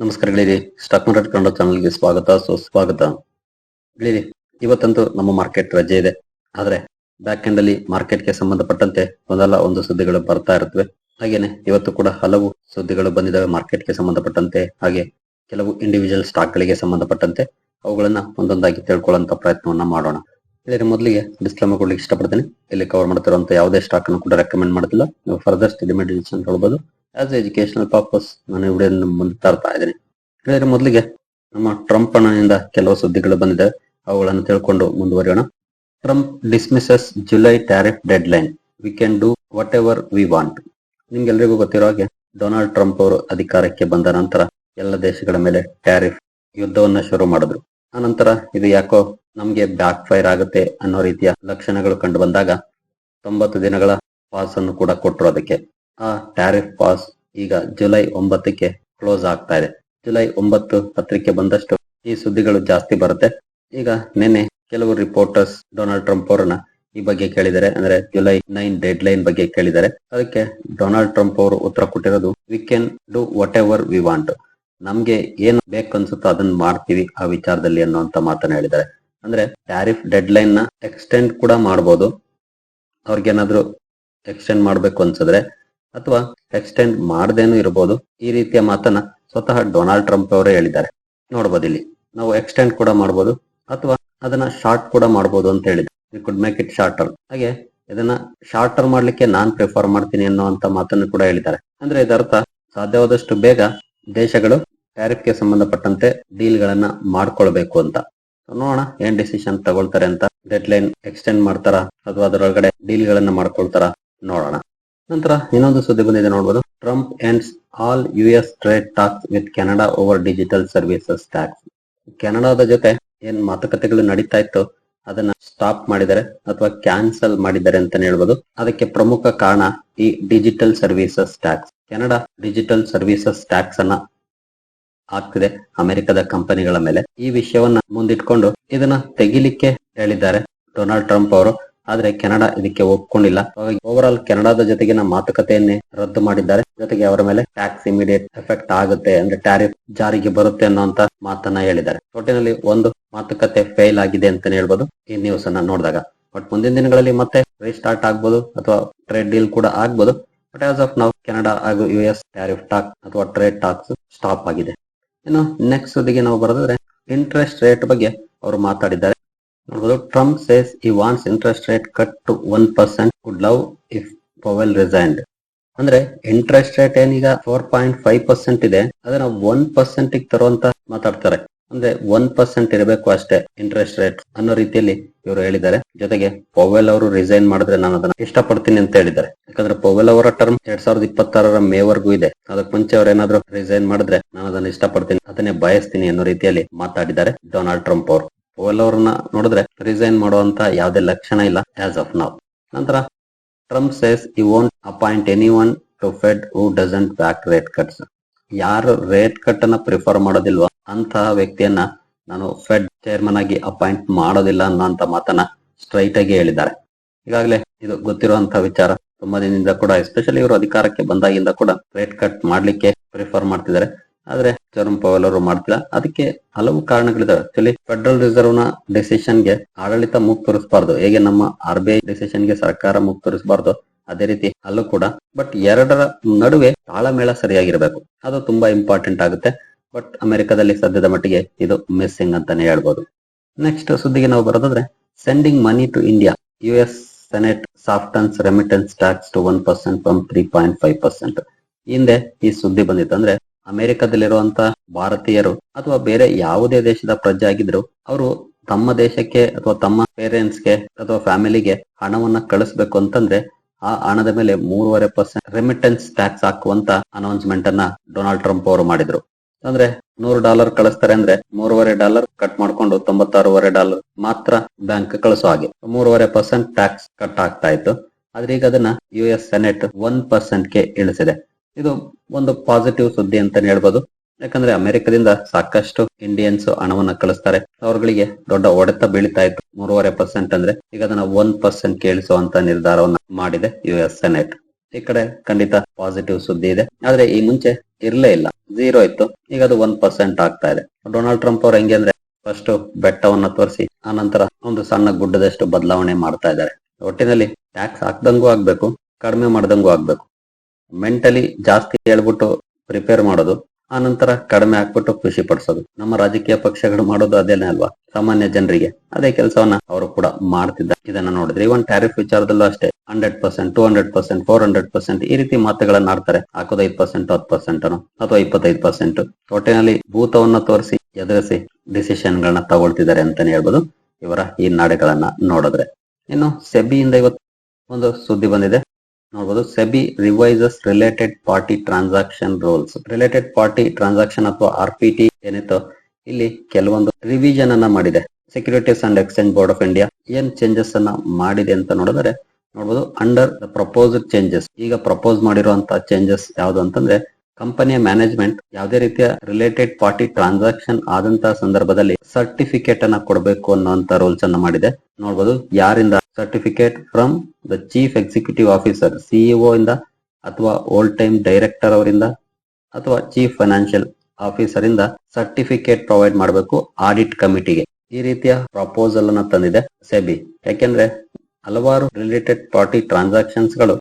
ನಮಸ್ಕಾರ ಗೆಳೆಯರಿ. Stock market Kannada ಚಾನಲ್ಗೆ ಸ್ವಾಗತ. ಸುಸ್ವಾಗತ ಗೆಳೆಯರಿ, ಇವತ್ತಂತೂ ನಮ್ಮ ಮಾರ್ಕೆಟ್ ರಜೆ ಇದೆ. ಆದ್ರೆ ಬ್ಯಾಕ್ ಎಂಡ್ ಅಲ್ಲಿ ಮಾರ್ಕೆಟ್ಗೆ ಸಂಬಂಧಪಟ್ಟಂತೆ ಒಂದಲ್ಲ ಒಂದು ಸುದ್ದಿಗಳು ಬರ್ತಾ ಇರುತ್ತವೆ. ಹಾಗೇನೆ, ಇವತ್ತು ಕೂಡ ಹಲವು ಸುದ್ದಿಗಳು ಬಂದಿದ್ದಾವೆ ಮಾರ್ಕೆಟ್ಗೆ ಸಂಬಂಧಪಟ್ಟಂತೆ. ಹಾಗೆ, ಕೆಲವು ಇಂಡಿವಿಜುವಲ್ ಸ್ಟಾಕ್ ಗಳಿಗೆ ಸಂಬಂಧಪಟ್ಟಂತೆ. ಅವುಗಳನ್ನ ಒಂದೊಂದಾಗಿ ತಿಳ್ಕೊಳ್ಳುವಂತ ಪ್ರಯತ್ನವನ್ನ ಮಾಡೋಣ. ಗೆಳೆಯರಿ, ಮೊದಲಿಗೆ ಡಿಸ್ಕ್ಲೇಮರ್ ಕೊಡ್ಲಿಕ್ಕೆ ಇಷ್ಟಪಡ್ತೀನಿ. ಇಲ್ಲಿ ಕವರ್ ಮಾಡ್ತಿರುವಂತ ಯಾವುದೇ ಸ್ಟಾಕ್ ಅನ್ನು ಕೂಡ ರೆಕಮೆಂಡ್ ಮಾಡುತ್ತಿಲ್ಲ. ನೀವು ಫರ್ದರ್ ಸ್ಟಡಿ ಮೆಡಿಟೇಷನ್ ಹೇಳ್ಬೋದು ಆಸ್ ಎಜುಕೇಶನಲ್ ಪರ್ಪಸ್ ನಾನು ವಿಡಿಯೋ ಮುಂದೆ ತರ್ತಾ ಇದ್ದೀನಿ. ಹೇಳಿದ್ರೆ ಮೊದಲಿಗೆ ನಮ್ಮ ಟ್ರಂಪ್ ಅಣ್ಣನಿಂದ ಕೆಲವು ಸುದ್ದಿಗಳು ಬಂದಿದೆ. ಅವುಗಳನ್ನು ತಿಳ್ಕೊಂಡು ಮುಂದುವರಿಯೋಣ. Trump dismisses July tariff deadline we can do whatever we want ನಿಮ್ಗೆಲ್ರಿಗೂ ಗೊತ್ತಿರೋ ಹಾಗೆ ಡೊನಾಲ್ಡ್ ಟ್ರಂಪ್ ಅವರು ಅಧಿಕಾರಕ್ಕೆ ಬಂದ ನಂತರ ಎಲ್ಲ ದೇಶಗಳ ಮೇಲೆ ಟ್ಯಾರಿಫ್ ಯುದ್ಧವನ್ನ ಶುರು ಮಾಡಿದ್ರು. ಆ ನಂತರ ಇದು ಯಾಕೋ ನಮ್ಗೆ ಬ್ಯಾಕ್ ಫೈರ್ ಆಗುತ್ತೆ ಅನ್ನೋ ರೀತಿಯ ಲಕ್ಷಣಗಳು ಕಂಡು ಬಂದಾಗ ತೊಂಬತ್ತು ದಿನಗಳ ಪಾಸ್ ಅನ್ನು ಕೂಡ ಕೊಟ್ಟರು ಅದಕ್ಕೆ. ಆ ಟ್ಯಾರಿಫ್ ಪಾಸ್ ಈಗ ಜುಲೈ ಒಂಬತ್ತಕ್ಕೆ ಕ್ಲೋಸ್ ಆಗ್ತಾ ಇದೆ. ಜುಲೈ ಒಂಬತ್ತು ಪತ್ರಿಕೆ ಬಂದಷ್ಟು ಈ ಸುದ್ದಿಗಳು ಜಾಸ್ತಿ ಬರುತ್ತೆ. ಈಗ ನಿನ್ನೆ ಕೆಲವು ರಿಪೋರ್ಟರ್ಸ್ ಡೊನಾಲ್ಡ್ ಟ್ರಂಪ್ ಅವರನ್ನ ಈ ಬಗ್ಗೆ ಕೇಳಿದರೆ ಅಂದ್ರೆ ಜುಲೈ ನೈನ್ ಡೆಡ್ ಲೈನ್ ಬಗ್ಗೆ ಕೇಳಿದರೆ ಅದಕ್ಕೆ ಡೊನಾಲ್ಡ್ ಟ್ರಂಪ್ ಅವರು ಉತ್ತರ ಕೊಟ್ಟಿರೋದು we can do whatever we want ನಮ್ಗೆ ಏನ್ ಬೇಕು ಅನ್ಸುತ್ತೋ ಅದನ್ನ ಮಾಡ್ತೀವಿ ಆ ವಿಚಾರದಲ್ಲಿ ಅನ್ನುವಂತ ಮಾತನ್ನ ಹೇಳಿದ್ದಾರೆ. ಅಂದ್ರೆ ಟ್ಯಾರಿಫ್ ಡೆಡ್ ಲೈನ್ನ ಎಕ್ಸ್ಟೆಂಡ್ ಕೂಡ ಮಾಡಬಹುದು ಅವ್ರಿಗೇನಾದ್ರೂ ಎಕ್ಸ್ಟೆಂಡ್ ಮಾಡ್ಬೇಕು ಅನ್ಸಿದ್ರೆ ಅಥವಾ ಎಕ್ಸ್ಟೆಂಡ್ ಮಾಡದೇನು ಇರಬಹುದು ಈ ರೀತಿಯ ಮಾತನ್ನ ಸ್ವತಃ ಡೊನಾಲ್ಡ್ ಟ್ರಂಪ್ ಅವರೇ ಹೇಳಿದ್ದಾರೆ. ನೋಡಬಹುದು ಇಲ್ಲಿ. ನಾವು ಎಕ್ಸ್ಟೆಂಡ್ ಕೂಡ ಮಾಡಬಹುದು ಅಥವಾ ಅದನ್ನ ಶಾರ್ಟ್ ಕೂಡ ಮಾಡಬಹುದು ಅಂತ ಹೇಳಿದ್ರು we could make it shorter ಹಾಗೆ ಇದನ್ನ ಶಾರ್ಟರ್ ಮಾಡ್ಲಿಕ್ಕೆ ನಾನ್ ಪ್ರಿಫರ್ ಮಾಡ್ತೀನಿ ಅನ್ನುವಂತ ಮಾತನ್ನು ಕೂಡ ಹೇಳಿದ್ದಾರೆ. ಅಂದ್ರೆ ಇದರ್ಥ ಸಾಧ್ಯವಾದಷ್ಟು ಬೇಗ ದೇಶಗಳು ಟ್ಯಾರಿಫ್ಗೆ ಸಂಬಂಧಪಟ್ಟಂತೆ ಡೀಲ್ ಗಳನ್ನ ಮಾಡ್ಕೊಳ್ಬೇಕು ಅಂತ. ನೋಡೋಣ ಏನ್ ಡಿಸಿಷನ್ ತಗೊಳ್ತಾರೆ ಅಂತ ಡೆಡ್ ಲೈನ್ ಎಕ್ಸ್ಟೆಂಡ್ ಮಾಡ್ತಾರ, ಅಥವಾ ಅದರೊಳಗಡೆ ಡೀಲ್ ಗಳನ್ನ ಮಾಡ್ಕೊಳ್ತಾರ, ನೋಡೋಣ. ನಂತರ ಇನ್ನೊಂದು ಸುದ್ದಿ ಬಂದಿದೆ ನೋಡಬಹುದು Trump ends all U S trade talks with Canada over digital services tax ಕೆನಡಾದ ಜೊತೆ ಏನ್ ಮಾತುಕತೆಗಳು ನಡೀತಾ ಇತ್ತು, ಅದನ್ನ ಸ್ಟಾಪ್ ಮಾಡಿದ್ದಾರೆ ಅಥವಾ ಕ್ಯಾನ್ಸಲ್ ಮಾಡಿದ್ದಾರೆ ಅಂತ ಹೇಳ್ಬೋದು. ಅದಕ್ಕೆ ಪ್ರಮುಖ ಕಾರಣ ಈ digital services tax Canada digital services tax ಅನ್ನ ಆಗ್ತಿದೆ ಅಮೆರಿಕದ ಕಂಪನಿಗಳ ಮೇಲೆ. ಈ ವಿಷಯವನ್ನ ಮುಂದಿಟ್ಕೊಂಡು ಇದನ್ನ ತೆಗಿಲಿಕ್ಕೆ ಹೇಳಿದ್ದಾರೆ ಡೊನಾಲ್ಡ್ ಟ್ರಂಪ್ ಅವರು. ಆದ್ರೆ ಕೆನಡಾ ಇದಕ್ಕೆ ಒಪ್ಕೊಂಡಿಲ್ಲ. ಓವರ್ ಆಲ್ ಕೆನಡಾದ ಜೊತೆಗಿನ ಮಾತುಕತೆಯನ್ನೇ ರದ್ದು ಮಾಡಿದ್ದಾರೆ. ಜೊತೆಗೆ ಅವರ ಮೇಲೆ ಟ್ಯಾಕ್ಸ್ ಇಮಿಡಿಯೇಟ್ ಎಫೆಕ್ಟ್ ಆಗುತ್ತೆ ಅಂದ್ರೆ ಟ್ಯಾರಿಫ್ ಜಾರಿಗೆ ಬರುತ್ತೆ ಅನ್ನೋಂತ ಮಾತನ್ನ ಹೇಳಿದ್ದಾರೆ. ಒಟ್ಟಿನಲ್ಲಿ ಒಂದು ಮಾತುಕತೆ ಫೇಲ್ ಆಗಿದೆ ಅಂತಾನೆ ಹೇಳ್ಬೋದು. ಈ ನ್ಯೂಸ್ ಅನ್ನ ನೋಡಿದಾಗ. ಬಟ್ ಮುಂದಿನ ದಿನಗಳಲ್ಲಿ ಮತ್ತೆ ರೀಸ್ಟಾರ್ಟ್ ಆಗ್ಬೋದು ಅಥವಾ ಟ್ರೇಡ್ ಡೀಲ್ ಕೂಡ ಆಗ್ಬೋದು. ಬಟ್ ಆಸ್ ಆಫ್ ನಾವು ಕೆನಡಾ ಹಾಗೂ ಯು ಎಸ್ ಟ್ಯಾರಿಫ್ ಟಾಕ್ ಅಥವಾ ಟ್ರೇಡ್ ಟಾಕ್ಸ್ ಸ್ಟಾಪ್ ಆಗಿದೆ. ಇನ್ನು ನೆಕ್ಸ್ಟ್ ಸುದ್ದಿಗೆ ನಾವು ಬರೋದಾದ್ರೆ ಇಂಟ್ರೆಸ್ಟ್ ರೇಟ್ ಬಗ್ಗೆ ಅವರು ಮಾತಾಡಿದ್ದಾರೆ. ನೋಡಬಹುದು ಟ್ರಂಪ್ ಸೇಸ್ ಈ wants interest rate cut to one percent would love if Powell resigned ಅಂದ್ರೆ ಇಂಟ್ರೆಸ್ಟ್ ರೇಟ್ ಏನೀಗ ಫೋರ್ ಪಾಯಿಂಟ್ ಫೈವ್ ಪರ್ಸೆಂಟ್ ಇದೆ, ಅದನ್ನ ಒನ್ ಪರ್ಸೆಂಟ್ ತರುವಂತ ಮಾತಾಡ್ತಾರೆ. ಅಂದ್ರೆ ಒನ್ ಪರ್ಸೆಂಟ್ ಇರಬೇಕು ಅಷ್ಟೇ ಇಂಟ್ರೆಸ್ಟ್ ರೇಟ್ ಅನ್ನೋ ರೀತಿಯಲ್ಲಿ ಇವರು ಹೇಳಿದ್ದಾರೆ. ಜೊತೆಗೆ ಪೊವೆಲ್ ಅವರು ರಿಸೈನ್ ಮಾಡಿದ್ರೆ ನಾನು ಅದನ್ನ ಇಷ್ಟಪಡ್ತೀನಿ ಅಂತ ಹೇಳಿದ್ದಾರೆ. ಯಾಕಂದ್ರೆ ಪೊವೆಲ್ ಅವರ ಟರ್ಮ್ ಎರಡ್ ಸಾವಿರದ ಇಪ್ಪತ್ತಾರರ ಮೇವರೆಗೂ ಇದೆ. ಅದಕ್ಕೆ ಮುಂಚೆ ಅವ್ರು ಏನಾದ್ರು ರಿಸೈನ್ ಮಾಡಿದ್ರೆ ನಾನು ಅದನ್ನ ಇಷ್ಟಪಡ್ತೀನಿ, ಅದನ್ನೇ ಬಯಸ್ತೀನಿ ಅನ್ನೋ ರೀತಿಯಲ್ಲಿ ಮಾತಾಡಿದ್ದಾರೆ ಡೊನಾಲ್ಡ್ ಟ್ರಂಪ್ ಅವರು. ಪೊವೆಲ್ ಅವರನ್ನ ನೋಡಿದ್ರೆ ರಿಸೈನ್ ಮಾಡುವಂತ ಯಾವುದೇ ಲಕ್ಷಣ ಇಲ್ಲ ಆಸ್ ಆಫ್ ನಾವ್ ನಂತರ Trump says you won't appoint anyone to Fed who doesn't back rate cuts ಯಾರು ರೇಟ್ ಕಟ್ ಅನ್ನ ಪ್ರಿಫರ್ ಮಾಡೋದಿಲ್ವಾ ಅಂತಹ ವ್ಯಕ್ತಿಯನ್ನ ನಾನು ಫೆಡ್ ಚೇರ್ಮನ್ ಆಗಿ ಅಪಾಯಿಂಟ್ ಮಾಡೋದಿಲ್ಲ ಅನ್ನೋಂತ ಮಾತನ್ನ ಸ್ಟ್ರೈಟ್ ಆಗಿ ಹೇಳಿದ್ದಾರೆ. ಈಗಾಗಲೇ ಇದು ಗೊತ್ತಿರುವಂತಹ ವಿಚಾರ ತುಂಬಾ ದಿನದಿಂದ ಕೂಡ ಎಸ್ಪೆಷಲಿ ಇವರು ಅಧಿಕಾರಕ್ಕೆ ಬಂದಾಗಿಂದ ಕೂಡ ರೇಟ್ ಕಟ್ ಮಾಡ್ಲಿಕ್ಕೆ ಪ್ರಿಫರ್ ಮಾಡ್ತಿದ್ದಾರೆ. ಆದ್ರೆ ಅವರು ಮಾಡ್ತಿಲ್ಲ. ಅದಕ್ಕೆ ಹಲವು ಕಾರಣಗಳಿದಾವೆ. ಆಕ್ಚುಲಿ ಫೆಡರಲ್ ರಿಸರ್ವ್ನ ಡಿಸಿಷನ್ಗೆ ಆಡಳಿತ ಮುಗ್ ಹೇಗೆ ನಮ್ಮ ಆರ್ ಬಿ ಐ ಡಿಸಿಷನ್ಗೆ ಸರ್ಕಾರ ಮುಗ್ ತೋರಿಸಬಾರ್ದು ಅದೇ ರೀತಿ ಅಲ್ಲೂ ಕೂಡ ಬಟ್ ಎರಡರ ನಡುವೆ ತಾಳಮೇಳ ಸರಿಯಾಗಿರ್ಬೇಕು. ಅದು ತುಂಬಾ ಇಂಪಾರ್ಟೆಂಟ್ ಆಗುತ್ತೆ. ಬಟ್ ಅಮೆರಿಕದಲ್ಲಿ ಸದ್ಯದ ಮಟ್ಟಿಗೆ ಇದು ಮಿಸ್ಸಿಂಗ್ ಅಂತಾನೆ ಹೇಳ್ಬೋದು. ನೆಕ್ಸ್ಟ್ ಸುದ್ದಿಗೆ ನಾವು ಬರೋದಾದ್ರೆ sending money to India U S senate softens remittance tax to one percent from three point five percent ಹಿಂದೆ ಈ ಸುದ್ದಿ ಬಂದಿತ್ತು. ಅಂದ್ರೆ ಅಮೆರಿಕದಲ್ಲಿರುವಂತ ಭಾರತೀಯರು ಅಥವಾ ಬೇರೆ ಯಾವುದೇ ದೇಶದ ಪ್ರಜೆ ಆಗಿದ್ರು ಅವರು ತಮ್ಮ ದೇಶಕ್ಕೆ ಅಥವಾ ತಮ್ಮ ಪೇರೆಂಟ್ಸ್ಗೆ ಅಥವಾ ಫ್ಯಾಮಿಲಿಗೆ ಹಣವನ್ನ ಕಳಿಸ್ಬೇಕು ಅಂತಂದ್ರೆ ಆ ಹಣದ ಮೇಲೆ ಮೂರುವರೆ ಪರ್ಸೆಂಟ್ ರೆಮಿಟೆನ್ಸ್ ಟ್ಯಾಕ್ಸ್ ಹಾಕುವಂತ ಅನೌನ್ಸ್ಮೆಂಟ್ ಅನ್ನ ಡೊನಾಲ್ಡ್ ಟ್ರಂಪ್ ಅವರು ಮಾಡಿದ್ರು. ಅಂದ್ರೆ ನೂರು ಡಾಲರ್ ಕಳಿಸ್ತಾರೆ ಅಂದ್ರೆ ಮೂರುವರೆ ಡಾಲರ್ ಕಟ್ ಮಾಡ್ಕೊಂಡು ತೊಂಬತ್ತಾರೂವರೆ ಡಾಲರ್ ಮಾತ್ರ ಬ್ಯಾಂಕ್ ಕಳಿಸೋ ಹಾಗೆ. ಮೂರುವರೆ ಪರ್ಸೆಂಟ್ ಟ್ಯಾಕ್ಸ್ ಕಟ್ ಆಗ್ತಾ ಇತ್ತು. ಆದ್ರೆ ಈಗ ಅದನ್ನ ಯು ಎಸ್ ಸೆನೆಟ್ ಒನ್ ಪರ್ಸೆಂಟ್ಗೆ ಇಳಿಸಿದೆ. ಇದು ಒಂದು ಪಾಸಿಟಿವ್ ಸುದ್ದಿ ಅಂತಾನೆ ಹೇಳ್ಬೋದು. ಯಾಕಂದ್ರೆ ಅಮೆರಿಕದಿಂದ ಸಾಕಷ್ಟು ಇಂಡಿಯನ್ಸ್ ಹಣವನ್ನ ಕಳಿಸ್ತಾರೆ. ಅವ್ರಗಳಿಗೆ ದೊಡ್ಡ ಹೊಡೆತ ಬೀಳ್ತಾ ಇತ್ತು. ಮೂರುವರೆ ಪರ್ಸೆಂಟ್ ಅಂದ್ರೆ ಈಗ ಅದನ್ನ ಒನ್ ಪರ್ಸೆಂಟ್ ಕೇಳಿಸುವಂತ ನಿರ್ಧಾರವನ್ನ ಮಾಡಿದೆ ಯು ಎಸ್ ಸೆನೆಟ್ ಈ ಕಡೆ ಖಂಡಿತ ಪಾಸಿಟಿವ್ ಸುದ್ದಿ ಇದೆ. ಆದ್ರೆ ಈ ಮುಂಚೆ ಇರ್ಲೇ ಇಲ್ಲ. ಝೀರೋ ಇತ್ತು. ಈಗ ಅದು ಒನ್ ಪರ್ಸೆಂಟ್ ಆಗ್ತಾ ಇದೆ. ಡೊನಾಲ್ಡ್ ಟ್ರಂಪ್ ಅವ್ರು ಹೆಂಗೆ ಅಂದ್ರೆ ಫಸ್ಟ್ ಬೆಟ್ಟವನ್ನ ತೋರಿಸಿ, ಆ ನಂತರ ಒಂದು ಸಣ್ಣ ಗುಡ್ಡದಷ್ಟು ಬದಲಾವಣೆ ಮಾಡ್ತಾ ಇದ್ದಾರೆ. ಒಟ್ಟಿನಲ್ಲಿ ಟ್ಯಾಕ್ಸ್ ಹಾಕ್ದಂಗೂ ಆಗ್ಬೇಕು, ಕಡಿಮೆ ಮಾಡ್ದಂಗೂ ಆಗ್ಬೇಕು. ಮೆಂಟಲಿ ಜಾಸ್ತಿ ಹೇಳ್ಬಿಟ್ಟು ಪ್ರಿಪೇರ್ ಮಾಡೋದು, ಆ ನಂತರ ಕಡಿಮೆ ಹಾಕ್ಬಿಟ್ಟು ಖುಷಿ ಪಡಿಸೋದು. ನಮ್ಮ ರಾಜಕೀಯ ಪಕ್ಷಗಳು ಮಾಡೋದು ಅದೇನೆ ಅಲ್ವಾ? ಸಾಮಾನ್ಯ ಜನರಿಗೆ ಅದೇ ಕೆಲಸವನ್ನ ಅವರು ಕೂಡ ಮಾಡ್ತಿದ್ದ ಇದನ್ನ ನೋಡಿದ್ರೆ ಇವನ್ ಟ್ಯಾರಿಫ್ ವಿಚಾರದಲ್ಲೂ ಅಷ್ಟೇ hundred percent two hundred percent four hundred percent ಈ ರೀತಿ ಮಾತುಗಳನ್ನ ಆಡ್ತಾರೆ. ಹಾಕೋದು ಐದು ಪರ್ಸೆಂಟ್ ಹತ್ತು ಪರ್ಸೆಂಟ್ ಅಥವಾ ಇಪ್ಪತ್ತೈದು ಪರ್ಸೆಂಟ್ ಒಟ್ಟಿನಲ್ಲಿ ಭೂತವನ್ನ ತೋರಿಸಿ, ಎದುರಿಸಿ ಡಿಸಿಷನ್ ಗಳನ್ನ ತಗೊಳ್ತಿದ್ದಾರೆ ಅಂತಾನೆ ಹೇಳ್ಬೋದು. ಇವರ ಈ ನಾಡೆಗಳನ್ನ ನೋಡಿದ್ರೆ. ಇನ್ನು ಸೆಬಿಯಿಂದ ಇವತ್ತು ಒಂದು ಸುದ್ದಿ ಬಂದಿದೆ. ನೋಡಬಹುದು SEBI revises related party transaction rules. Related party transaction ಅಥವಾ ಆರ್ ಪಿ ಟಿ ಏನಿತ್ತು, ಇಲ್ಲಿ ಕೆಲವೊಂದು ರಿವಿಷನ್ ಅನ್ನ ಮಾಡಿದೆ. Securities and exchange board of India ಏನ್ ಚೇಂಜಸ್ ಅನ್ನ ಮಾಡಿದೆ ಅಂತ ನೋಡಿದ್ರೆ ನೋಡಬಹುದು ಅಂಡರ್ ದ ಪ್ರಪೋಸ್ಡ್ ಚೇಂಜಸ್ ಈಗ ಪ್ರಪೋಸ್ ಮಾಡಿರುವಂತಹ ಚೇಂಜಸ್ ಯಾವುದು ಅಂತಂದ್ರೆ ಕಂಪನಿಯ ಮ್ಯಾನೇಜ್ಮೆಂಟ್ ಯಾವುದೇ ರೀತಿಯ ರಿಲೇಟೆಡ್ ಪಾರ್ಟಿ ಟ್ರಾನ್ಸಾಕ್ಷನ್ ಆದಂತಹ ಸಂದರ್ಭದಲ್ಲಿ ಸರ್ಟಿಫಿಕೇಟ್ ಅನ್ನ ಕೊಡಬೇಕು ಅನ್ನುವಂತ ರೂಲ್ಸ್ ಅನ್ನ ಮಾಡಿದೆ. ನೋಡಬಹುದು ಯಾರಿಂದ certificate from the chief executive officer CEO ಇಂದ ಅಥವಾ ಓಲ್ಡ್ ಟೈಮ್ ಡೈರೆಕ್ಟರ್ ಅವರಿಂದ, ಅಥವಾ ಚೀಫ್ ಫೈನಾನ್ಷಿಯಲ್ ಆಫೀಸರ್ ಇಂದ ಸರ್ಟಿಫಿಕೇಟ್ ಪ್ರೊವೈಡ್ ಮಾಡಬೇಕು ಆಡಿಟ್ ಕಮಿಟಿಗೆ ಈ ರೀತಿಯ ಪ್ರಪೋಸಲ್ ಅನ್ನ ತಂದಿದೆ ಸೆಬಿ ಯಾಕೆಂದ್ರೆ ಹಲವಾರು ರಿಲೇಟೆಡ್ ಪಾರ್ಟಿ ಟ್ರಾನ್ಸಾಕ್ಷನ್ಸ್ಗಳು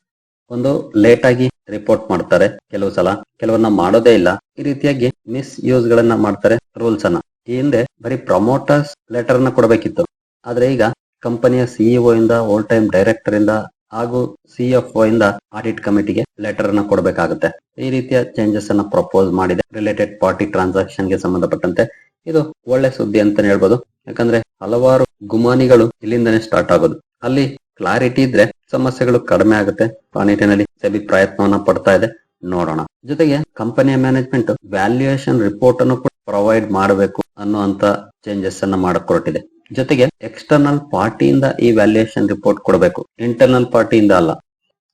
ಒಂದು ಲೇಟ್ ಆಗಿ ರಿಪೋರ್ಟ್ ಮಾಡ್ತಾರೆ ಕೆಲವು ಸಲ. ಕೆಲವನ್ನ ಮಾಡೋದೇ ಇಲ್ಲ. ಈ ರೀತಿಯಾಗಿ ಮಿಸ್ ಯೂಸ್ ಗಳನ್ನ ಮಾಡ್ತಾರೆ ರೂಲ್ಸ್ ಅನ್ನ. ಈ ಹಿಂದೆ ಬರೀ ಪ್ರಮೋಟರ್ಸ್ ಲೆಟರ್ ಅನ್ನ ಕೊಡಬೇಕಿತ್ತು. ಆದ್ರೆ ಈಗ ಕಂಪನಿಯ ಸಿಇಒ ಇಂದ ಓಲ್ ಟೈಮ್ ಡೈರೆಕ್ಟರ್ ಇಂದ ಹಾಗೂ ಸಿಎಫ್ಒ ಇಂದ ಆಡಿಟ್ ಕಮಿಟಿಗೆ ಲೆಟರ್ ಅನ್ನ ಕೊಡಬೇಕಾಗುತ್ತೆ. ಈ ರೀತಿಯ ಚೇಂಜಸ್ ಅನ್ನ ಪ್ರಪೋಸ್ ಮಾಡಿದೆ. ರಿಲೇಟೆಡ್ ಪಾರ್ಟಿ ಟ್ರಾನ್ಸಾಕ್ಷನ್ಗೆ ಸಂಬಂಧಪಟ್ಟಂತೆ. ಇದು ಒಳ್ಳೆ ಸುದ್ದಿ ಅಂತಾನೆ ಹೇಳ್ಬೋದು. ಯಾಕಂದ್ರೆ ಹಲವಾರು ಗುಮಾನಿಗಳು ಇಲ್ಲಿಂದನೇ ಸ್ಟಾರ್ಟ್ ಆಗೋದು. ಅಲ್ಲಿ ಕ್ಲಾರಿಟಿ ಇದ್ರೆ ಸಮಸ್ಯೆಗಳು ಕಡಿಮೆ ಆಗುತ್ತೆ. ಆ ನಿಟ್ಟಿನಲ್ಲಿ ಸೆಬಿ ಪ್ರಯತ್ನವನ್ನ ಪಡ್ತಾ ಇದೆ. ನೋಡೋಣ. ಜೊತೆಗೆ ಕಂಪನಿಯ ಮ್ಯಾನೇಜ್ಮೆಂಟ್ ವ್ಯಾಲ್ಯೂಯೇಷನ್ ರಿಪೋರ್ಟ್ ಅನ್ನು ಪ್ರೊವೈಡ್ ಮಾಡಬೇಕು ಅನ್ನುವಂತ ಚೇಂಜಸ್ ಅನ್ನ ಮಾಡಕ್ ಹೊರಟಿದೆ ಜೊತೆಗೆ ಎಕ್ಸ್ಟರ್ನಲ್ ಪಾರ್ಟಿಯಿಂದ ಈ ವ್ಯಾಲ್ಯೂಯೇಷನ್ ರಿಪೋರ್ಟ್ ಕೊಡಬೇಕು. ಇಂಟರ್ನಲ್ ಪಾರ್ಟಿಯಿಂದ ಅಲ್ಲ.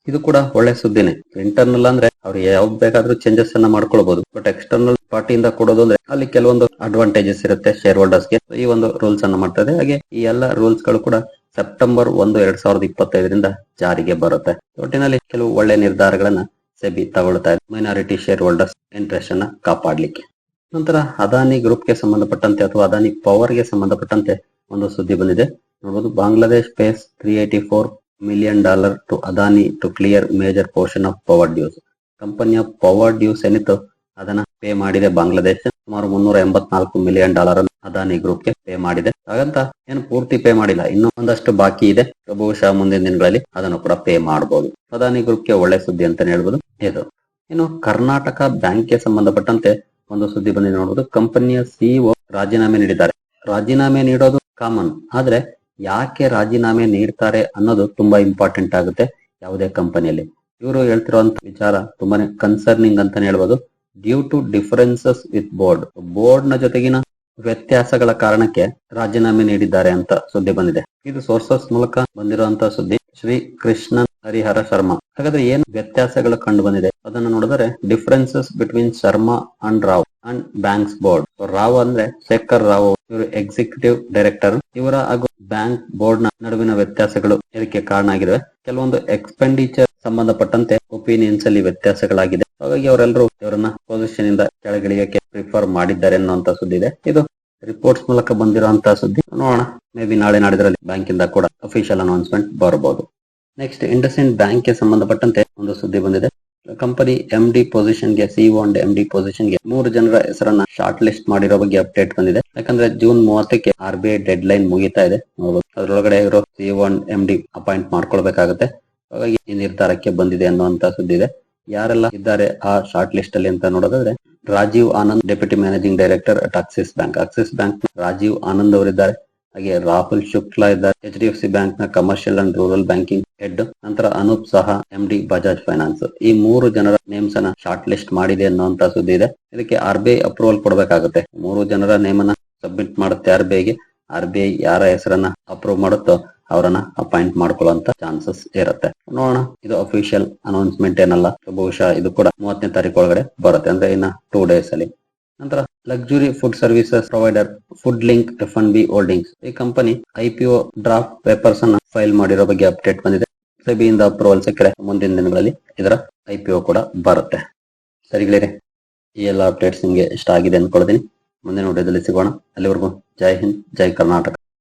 ಇದು ಕೂಡ ಒಳ್ಳೆ ಸುದ್ದಿನೇ. ಇಂಟರ್ನಲ್ ಅಂದ್ರೆ ಅವ್ರು ಯಾವ್ದು ಬೇಕಾದ್ರೂ ಚೇಂಜಸ್ ಅನ್ನ ಮಾಡ್ಕೊಳ್ಬಹುದು ಬಟ್ ಎಕ್ಸ್ಟರ್ನಲ್ ಪಾರ್ಟಿಯಿಂದ ಕೊಡೋದು ಅಂದ್ರೆ ಅಲ್ಲಿ ಕೆಲವೊಂದು ಅಡ್ವಾಂಟೇಜಸ್ ಇರುತ್ತೆ ಶೇರ್ ಹೋಲ್ಡರ್ಸ್ಗೆ. ಈ ಒಂದು ರೂಲ್ಸ್ ಅನ್ನ ಮಾಡ್ತದೆ. ಹಾಗೆ ಈ ಎಲ್ಲ ರೂಲ್ಸ್ಗಳು ಕೂಡ ಸೆಪ್ಟೆಂಬರ್ ಒಂದು, ಎರಡ್ ಸಾವಿರದ ಇಪ್ಪತ್ತೈದರಿಂದ ಜಾರಿಗೆ ಬರುತ್ತೆ. ಒಟ್ಟಿನಲ್ಲಿ ಕೆಲವು ಒಳ್ಳೆ ನಿರ್ಧಾರಗಳನ್ನ ಸೆಬಿ ತಗೊಳ್ತಾ ಇದೆ. ಮೈನಾರಿಟಿ ಶೇರ್ ಹೋಲ್ಡರ್ಸ್ ಇಂಟ್ರೆಸ್ಟ್ ಅನ್ನ ಕಾಪಾಡ್ಲಿಕ್ಕೆ. ನಂತರ ಅದಾನಿ ಗ್ರೂಪ್ಗೆ ಸಂಬಂಧಪಟ್ಟಂತೆ ಅಥವಾ ಅದಾನಿ ಪವರ್ಗೆ ಸಂಬಂಧಪಟ್ಟಂತೆ ಒಂದು ಸುದ್ದಿ ಬಂದಿದೆ. ನೋಡಬಹುದು Bangladesh pays three eighty four million dollar to Adani to clear major portion of power dues ಕಂಪನಿಯ ಪವರ್ ಡ್ಯೂಸ್ ಏನಿತ್ತು, ಅದನ್ನ ಪೇ ಮಾಡಿದೆ ಬಾಂಗ್ಲಾದೇಶ. ಸುಮಾರು ಮುನ್ನೂರ ಎಂಬತ್ನಾಲ್ಕು ಮಿಲಿಯನ್ ಡಾಲರ್ ಅದಾನಿ ಗ್ರೂಪ್ಗೆ ಪೇ ಮಾಡಿದೆ. ಹಾಗಂತ ಏನು ಪೂರ್ತಿ ಪೇ ಮಾಡಿಲ್ಲ, ಇನ್ನೂ ಒಂದಷ್ಟು ಬಾಕಿ ಇದೆ. ಬಹುಶಃ ಮುಂದಿನ ದಿನಗಳಲ್ಲಿ ಅದನ್ನು ಕೂಡ ಪೇ ಮಾಡಬಹುದು ಅದಾನಿ ಗ್ರೂಪ್ಗೆ ಒಳ್ಳೆ ಸುದ್ದಿ ಅಂತಾನೆ ಹೇಳ್ಬೋದು. ಇದು. ಇನ್ನು ಕರ್ನಾಟಕ ಬ್ಯಾಂಕ್ಗೆ ಸಂಬಂಧಪಟ್ಟಂತೆ ಒಂದು ಸುದ್ದಿ ಬಂದಿದೆ ನೋಡಬಹುದು ಕಂಪನಿಯ ಸಿಇಒ ರಾಜೀನಾಮೆ ನೀಡಿದ್ದಾರೆ. ರಾಜೀನಾಮೆ ನೀಡೋದು ಕಾಮನ್ ಆದ್ರೆ ಯಾಕೆ ರಾಜೀನಾಮೆ ನೀಡ್ತಾರೆ ಅನ್ನೋದು ತುಂಬಾ ಇಂಪಾರ್ಟೆಂಟ್ ಆಗುತ್ತೆ ಯಾವುದೇ ಕಂಪನಿಯಲ್ಲಿ ಇವರು ಹೇಳ್ತಿರುವಂತ ವಿಚಾರ ತುಂಬಾನೇ ಕನ್ಸರ್ನಿಂಗ್ ಅಂತಾನೆ ಹೇಳ್ಬೋದು. Due to differences with board ಬೋರ್ಡ್ನ ಜೊತೆಗಿನ ವ್ಯತ್ಯಾಸಗಳ ಕಾರಣಕ್ಕೆ ರಾಜೀನಾಮೆ ನೀಡಿದ್ದಾರೆ ಅಂತ ಸುದ್ದಿ ಬಂದಿದೆ. ಇದು ಸೋರ್ಸಸ್ ಮೂಲಕ ಬಂದಿರುವಂತಹ ಸುದ್ದಿ. ಶ್ರೀ ಕೃಷ್ಣನ್ ಹರಿಹರ ಶರ್ಮಾ. ಹಾಗಾದ್ರೆ ಏನ್ ವ್ಯತ್ಯಾಸಗಳು ಕಂಡು ಬಂದಿದೆ? ಅದನ್ನು ನೋಡಿದ್ರೆ differences between Sharma and Rao. And banks board Rao ಅಂದ್ರೆ ಶೇಖರ್ ರಾವ್ ಇವರು ಎಕ್ಸಿಕ್ಯೂಟಿವ್ ಡೈರೆಕ್ಟರ್ ಇವರ ಹಾಗೂ ಬ್ಯಾಂಕ್ ಬೋರ್ಡ್ನ ನಡುವಿನ ವ್ಯತ್ಯಾಸಗಳು ಇದಕ್ಕೆ ಕಾರಣ ಆಗಿದೆ ಕೆಲವೊಂದು ಎಕ್ಸ್ಪೆಂಡಿಚರ್ ಸಂಬಂಧಪಟ್ಟಂತೆ ಒಪಿನಿಯನ್ಸ್ ಅಲ್ಲಿ ವ್ಯತ್ಯಾಸಗಳಾಗಿದೆ. ಹಾಗಾಗಿ ಅವರೆಲ್ಲರೂ ಇವರನ್ನ ಪೊಸಿಷನ್ ಇಂದ ಕೆಳಗಿಳಿಯಕ್ಕೆ ಪ್ರಿಫರ್ ಮಾಡಿದ್ದಾರೆ ಅನ್ನುವಂತ ಸುದ್ದಿ ಇದೆ. ಇದು ರಿಪೋರ್ಟ್ಸ್ ಮೂಲಕ ಬಂದಿರುವಂತಹ ಸುದ್ದಿ. ನೋಡೋಣ. ಮೇ ಬಿ ನಾಳೆ ನಾಡಿದ್ರಲ್ಲಿ ಬ್ಯಾಂಕ್ ಇಂದ ಕೂಡ ಅಫಿಷಿಯಲ್ ಅನೌನ್ಸ್ಮೆಂಟ್ ಬರಬಹುದು. ನೆಕ್ಸ್ಟ್ ಇಂಡಸ್ಇಂಡ್ ಬ್ಯಾಂಕ್ಗೆ ಸಂಬಂಧಪಟ್ಟಂತೆ ಒಂದು ಸುದ್ದಿ ಬಂದಿದೆ. ಕಂಪನಿ ಎಂ ಡಿ ಪೊಸಿಷನ್ಗೆ ಸಿಒ ಅಂಡ್ ಎಂ ಡಿ ಪೊಸಿಷನ್ಗೆ ಮೂರು ಜನರ ಹೆಸರನ್ನ ಶಾರ್ಟ್ ಲಿಸ್ಟ್ ಮಾಡಿರೋ ಬಗ್ಗೆ ಅಪ್ಡೇಟ್ ಬಂದಿದೆ. ಯಾಕಂದ್ರೆ ಜೂನ್ ಮೂವತ್ತಕ್ಕೆ R B I deadline ಮುಗಿತಾ ಇದೆ. ಅದರೊಳಗಡೆ ಇವರು CEO and M D appoint ಮಾಡ್ಕೊಳ್ಬೇಕಾಗುತ್ತೆ. ಹಾಗಾಗಿ ಈ ನಿರ್ಧಾರಕ್ಕೆ ಬಂದಿದೆ ಅನ್ನುವಂತ ಸುದ್ದಿ ಇದೆ. ಯಾರೆಲ್ಲ ಇದ್ದಾರೆ ಆ ಶಾರ್ಟ್ ಲಿಸ್ಟ್ ಅಲ್ಲಿ ಅಂತ ನೋಡೋದಾದ್ರೆ, Rajeev Anand deputy managing director at Axis bank Axis bank Rajeev Anand ಅವರಿದ್ದಾರೆ. ಹಾಗೆ ರಾಹುಲ್ ಶುಕ್ಲಾ ಇದ್ದಾರೆ. ಎಚ್ ಡಿ ಎಫ್ ಸಿ ಬ್ಯಾಂಕ್ನ commercial and rural banking head ನಂತರ ಅನೂಪ್ ಸಹ ಎಂ ಡಿ ಬಜಾಜ್ ಫೈನಾನ್ಸ್ ಈ ಮೂರು ಜನರ ನೇಮ್ಸ್ ಅನ್ನ ಶಾರ್ಟ್ ಲಿಸ್ಟ್ ಮಾಡಿದೆ ಅನ್ನುವಂತ ಸುದ್ದಿ ಇದೆ. ಇದಕ್ಕೆ ಆರ್ ಬಿ ಐ ಅಪ್ರೂವಲ್ ಕೊಡಬೇಕಾಗುತ್ತೆ. ಮೂರು ಜನರ ನೇಮ್ ಅನ್ನ ಸಬ್ಮಿಟ್ ಮಾಡುತ್ತೆ ಆರ್ ಬಿ ಐಗೆ ಆರ್ ಬಿ ಐ ಯಾರ ಹೆಸರನ್ನ ಅಪ್ರೂವ್ ಮಾಡುತ್ತೋ ಅವರನ್ನ ಅಪಾಯಿಂಟ್ ಮಾಡ್ಕೊಳ್ಳುವಂತ ಚಾನ್ಸಸ್ ಇರುತ್ತೆ. ನೋಡೋಣ, ಇದು ಅಫಿಷಿಯಲ್ ಅನೌನ್ಸ್ಮೆಂಟ್ ಏನಲ್ಲ. ಬಹುಶಃ ಇದು ಕೂಡ ಮೂವತ್ತನೇ ತಾರೀಕು ಒಳಗಡೆ ಬರುತ್ತೆ. ಅಂದ್ರೆ ಇನ್ನ ಟೂ ಡೇಸ್ ಅಲ್ಲಿ. ನಂತರ luxury food services provider food link F and B holdings ಈ ಕಂಪನಿ ಐಪಿಒ ಡ್ರಾಫ್ಟ್ ಪೇಪರ್ಸ್ ಅನ್ನ ಫೈಲ್ ಮಾಡಿರೋ ಬಗ್ಗೆ ಅಪ್ಡೇಟ್ ಬಂದಿದೆ. ಸೆಬಿಯಿಂದ ಅಪ್ರೂವಲ್ ಸಿಕ್ಕರೆ ಮುಂದಿನ ದಿನಗಳಲ್ಲಿ ಇದರ ಐಪಿಒ ಕೂಡ ಬರುತ್ತೆ. ಸರಿಗಳೇ ಈ ಎಲ್ಲ ಅಪ್ಡೇಟ್ಸ್ ನಿಮಗೆ ಇಷ್ಟ ಆಗಿದೆ ಅಂದ್ಕೊಳ್ತೀನಿ ಮುಂದಿನ ವಿಡಿಯೋದಲ್ಲಿ ಸಿಗೋಣ. ಅಲ್ಲಿವರೆಗೂ ಜೈ ಹಿಂದ್, ಜೈ ಕರ್ನಾಟಕ.